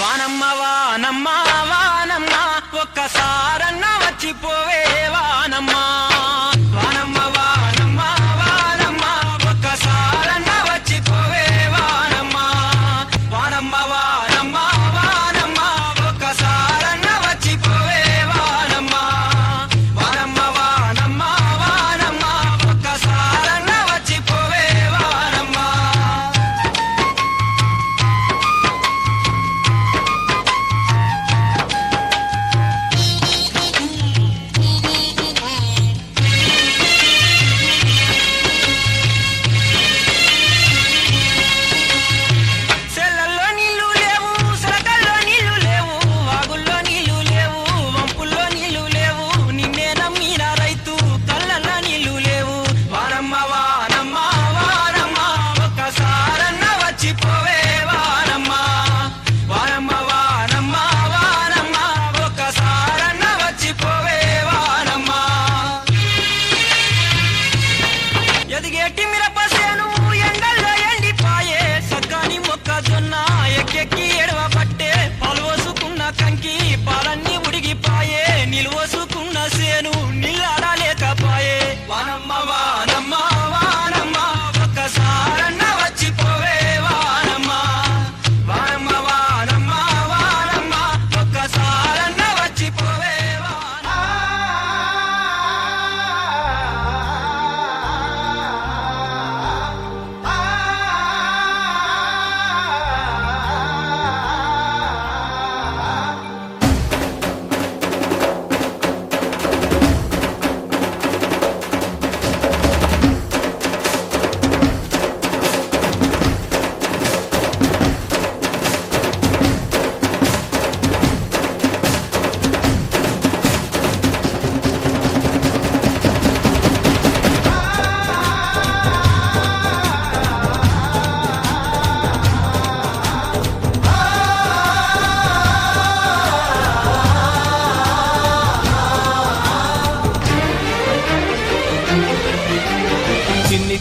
వానమ్మ వానమ్మ వానమ్మ ఒక్కసారన్న వచ్చిపోవే వానమ్మా.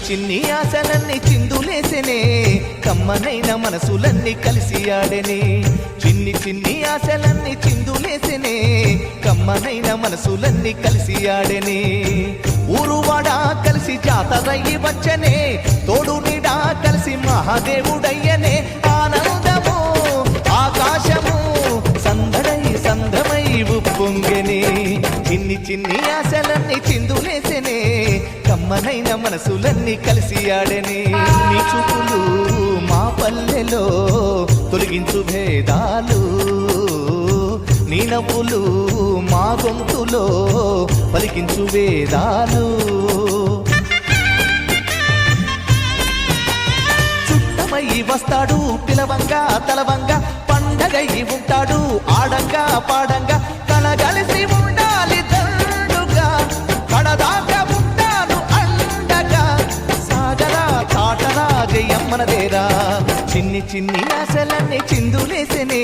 చిన్ని ఆశలన్నీ చిందులేసెనే కమ్మనైన మనసులన్నీ కలిసి ఆడెనే. చిన్ని చిన్ని ఆశలన్నీ చిందులేసెనే కమ్మనైన మనసులన్నీ కలిసి ఆడెనే. ఊరువాడా కలిసి జాతరయ్యి వచ్చనే తోడు నీడా కలిసి మహాదేవుడయ్య చిన్ని ఆశలన్నీ చిందులేసెనే కమ్మనైన మనసులన్నీ కలిసి ఆడెనే. నీ చూపులు మా పల్లెలో తొలగించు భేదాలు నీ నవ్వులు మా గొంతులో పలికించు వేదాలు. చుట్టమయ్యి వస్తాడు పిలవంగా తలవంగా పండగయ్యి ఉంటాడు ఆడంగా పాడంగా. మనదేరా. చిన్ని చిన్ని ఆశలన్నీ చిందులేసెనే.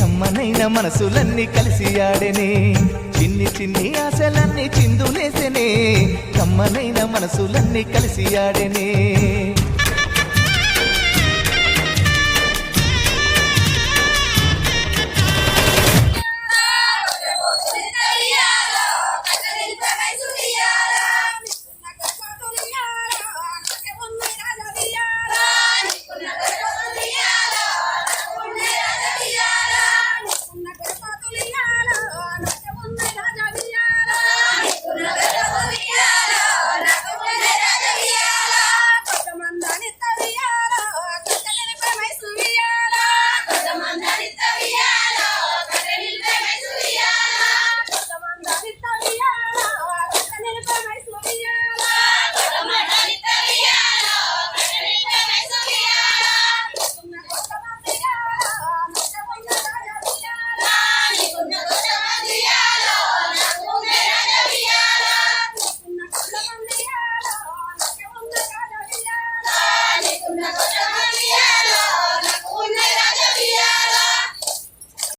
కమ్మనైన మనసులన్నీ కలిసి ఆడెనే. చిన్ని చిన్ని ఆశలన్నీ చిందులేసెనే. కమ్మనైన మనసులన్నీ కలిసి ఆడెనే.